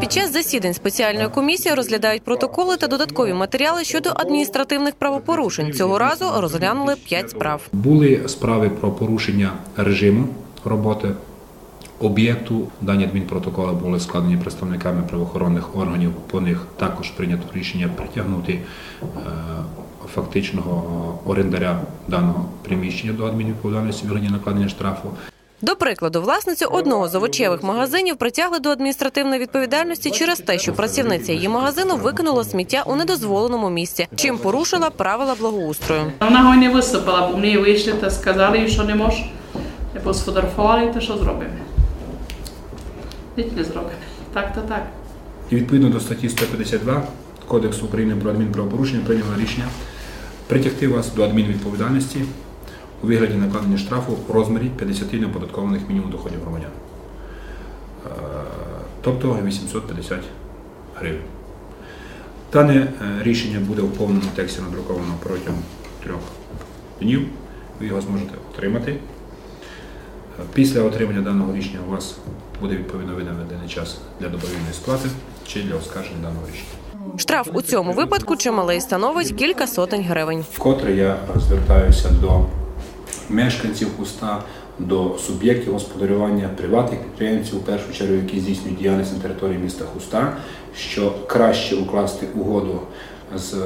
Під час засідань спеціальної комісії розглядають протоколи та додаткові матеріали щодо адміністративних правопорушень. Цього разу розглянули п'ять справ. Були справи про порушення режиму роботи об'єкту. Дані адмінпротоколи були складені представниками правоохоронних органів. По них також прийнято рішення притягнути е, фактичного орендаря даного приміщення до адмінвідповідальності в вигляді накладення штрафу. До прикладу, власницю одного з овочевих магазинів притягли до адміністративної відповідальності через те, що працівниця її магазину викинула сміття у недозволеному місці, чим порушила правила благоустрою. Вона його не виступила, бо мені вийшли та сказали, їй, що не може. Я посфотографувала і те, що зробимо. Ніч не зробимо. Так, то так. І відповідно до статті 152 Кодексу України про адмінправопорушення прийняло рішення притягти вас до адмінвідповідальності у вигляді накладення штрафу у розмірі 50 неоподаткованих мінімум доходів громадян. Е, Тобто 850 гривень. Дане е, рішення буде у повному тексті надруковано протягом трьох днів. Ви його зможете отримати. Е, Після отримання даного рішення у вас буде відповідно виданий час для добровільної сплати чи для оскарження даного рішення. Штраф у цьому випадку чималий становить кілька сотень гривень. Вкотре я звертаюся до мешканців Хуста, до суб'єктів господарювання приватних підприємців, в першу чергу, які здійснюють діяльність на території міста Хуста, що краще укласти угоду з е,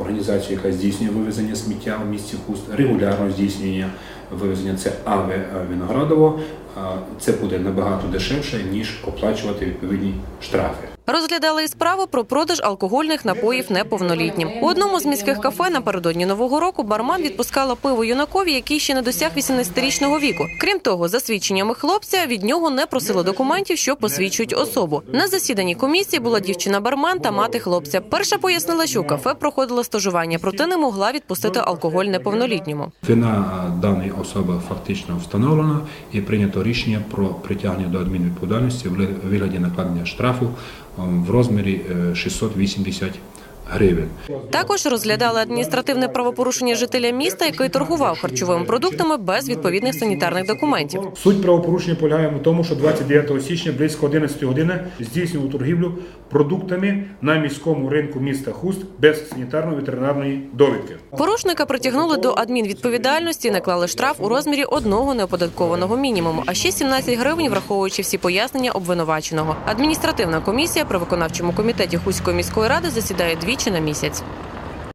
організацією, яка здійснює вивезення сміття у місті Хуст, регулярно здійснює вивезення це АВЕ Виноградово. А Це буде набагато дешевше, ніж оплачувати відповідні штрафи. Розглядали і справу про продаж алкогольних напоїв неповнолітнім. У одному з міських кафе напередодні нового року барман відпускала пиво юнакові, який ще не досяг 18-річного віку. Крім того, за свідченнями хлопця від нього не просили документів, що посвідчують особу. На засіданні комісії була дівчина-барман та мати хлопця. Перша пояснила, що у кафе проходило стажування, проте не могла відпустити алкоголь неповнолітньому. Вина е, даної особи фактично встановлена і прийнято рішення про притягнення до адмінвідповідальності в вигляді накладення штрафу е, в розмірі е, 680 гривень. Також розглядали адміністративне правопорушення жителя міста, який торгував харчовими продуктами без відповідних санітарних документів. Суть правопорушення полягає в тому, що 29 січня близько 11 години здійснював торгівлю продуктами на міському ринку міста Хуст без санітарно-ветеринарної довідки. Порушника притягнули до адмінвідповідальності, наклали штраф у розмірі одного неоподаткованого мінімуму, а ще 17 гривень, враховуючи всі пояснення обвинуваченого. Адміністративна комісія при виконавчому комітеті Хуської міської ради засідає двічі на місяць.